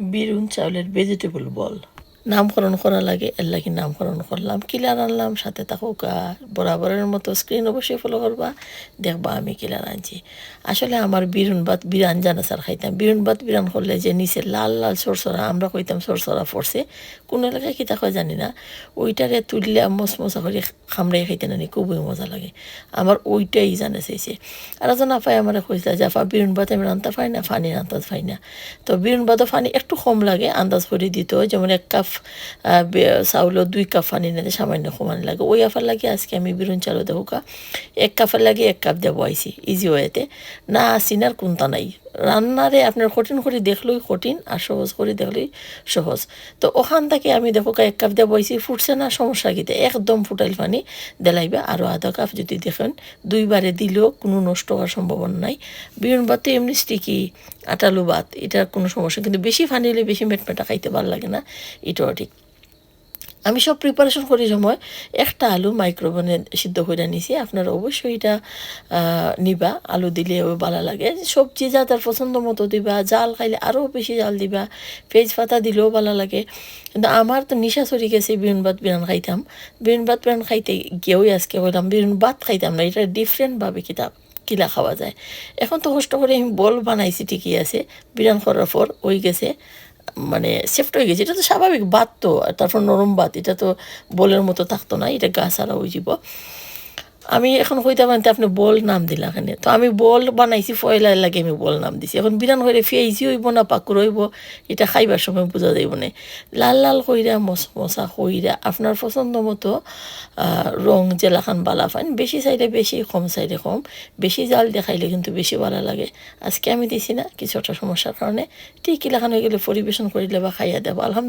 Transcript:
বিরুন চাউলের ভেজিটেবল বল। নামকরণ করা লাগে, এর লাগি নামকরণ করলাম। কিলার আনলাম, সাথে আর বরাবরের মতো স্ক্রিন অবশ্যই ফলো করবা, দেখবা আমি কিলার আনছি। আসলে আমার বিরুন ভাত বিরান জানা স্যার খাইতাম। বিরুন ভাত বিরান করলে যে নিচে লাল লাল সরসরা, আমরা কইতাম সরসরা পড়ছে, কোন এলাকায় কিতা হয় জানি না। ওইটারে তুললে মশমশা করে খামড়াই খাইতে নানি খুবই মজা লাগে। আমার ওইটাই জানে চাইছে। আর একজন আফাই আমার কইছে, যে আফা, বিরুন ভাত আমি রান্তা পাই না, ফানি রান্তা পাই না। তো বিরুন ভাতও ফানি একটু কম লাগে, আন্দাজ করে দিত, যেমন এক কাপ চাউলত দুই কাপ ফানি নাতে সামান্য সমান লাগে। ওই আফার লাগে আজকে আমি বিরুন চালো দেখো কা। এক কাপের লাগে এক কাপ দেবো আইসি ইজি ওয়েতে না আসি না, আর কোনটা নাই। রান্নারে আপনার কঠিন করে দেখলেই কঠিন আর সহজ করে দেখলেই সহজ। তো ওখান থেকে আমি দেখো এক কাপ দেবো বইছি, ফুটছে না, সমস্যা কিতে একদম ফুটাইল পানি দেলাইবে। আরও আধা কাপ যদি দেখেন, দুইবারে দিলেও কোনো নষ্ট হওয়ার সম্ভাবনা নাই। বিরুন ভাত তো এমনি স্টিকি আটালু ভাত, এটার কোনো সমস্যা কিন্তু বেশি ফানি হলে বেশি মেটমেটা খাইতে ভালো লাগে না। এটাও ঠিক। আমি সব প্রিপারেশন করি সময়। একটা আলু মাইক্রোওভেনে সিদ্ধ করে নিছি। আপনারা অবশ্যই এটা নিবা। আলু দিলে ভালো লাগে। সবজি যা তার পছন্দ মতো দিবা। জাল খাইলে আরও বেশি জাল দিবা। পেঁয়াজ পাতা দিলেও ভালো লাগে। কিন্তু আমার তো নিশা চড়ি গেছে বিরুন ভাত বিরান খাইতাম। বিরুন ভাত বিরান খাইতে গিয়েও আজকে বললাম বিরুন ভাত খাইতাম না। এটা ডিফারেন্টভাবে কিতাব, কিলা খাওয়া যায়। এখন তো কষ্ট করে আমি বল বানাইছি ঠিকই আছে। বিরান করার পর ওই গেছে। মানে সেফট হয়ে গেছে। এটা তো স্বাভাবিক বাত তো। তারপর নরম বাত, এটা তো বলের মতো থাকতো না এটা গাছ ছাড়া হয়ে যাব আমি এখন কইতে পারতে আপনি বল নাম দিলা তো আমি বল বানাইছি ফয়লার লাগে আমি বল নাম দিছি। এখন বিরান করে ফেইজি হইব না, পাকুর হইব, এটা খাইবার সময় বোঝা যাইব না। লাল লাল কইরা মশ মশা কইরা, আপনার পছন্দ মতো রং জেলাখান বালা ফাইন। বেশি সাইডে বেশি, কম সাইডে কম। বেশি জাল দেখাইলে কিন্তু বেশি ভালো লাগে। আজকে আমি দিছি না, কিছু একটা সমস্যার কারণে। ঠিক কিলাখান হয়ে গেলে পরিবেশন করিলে বা খাইয়া দেবো। আলহামদুলিল্লাহ।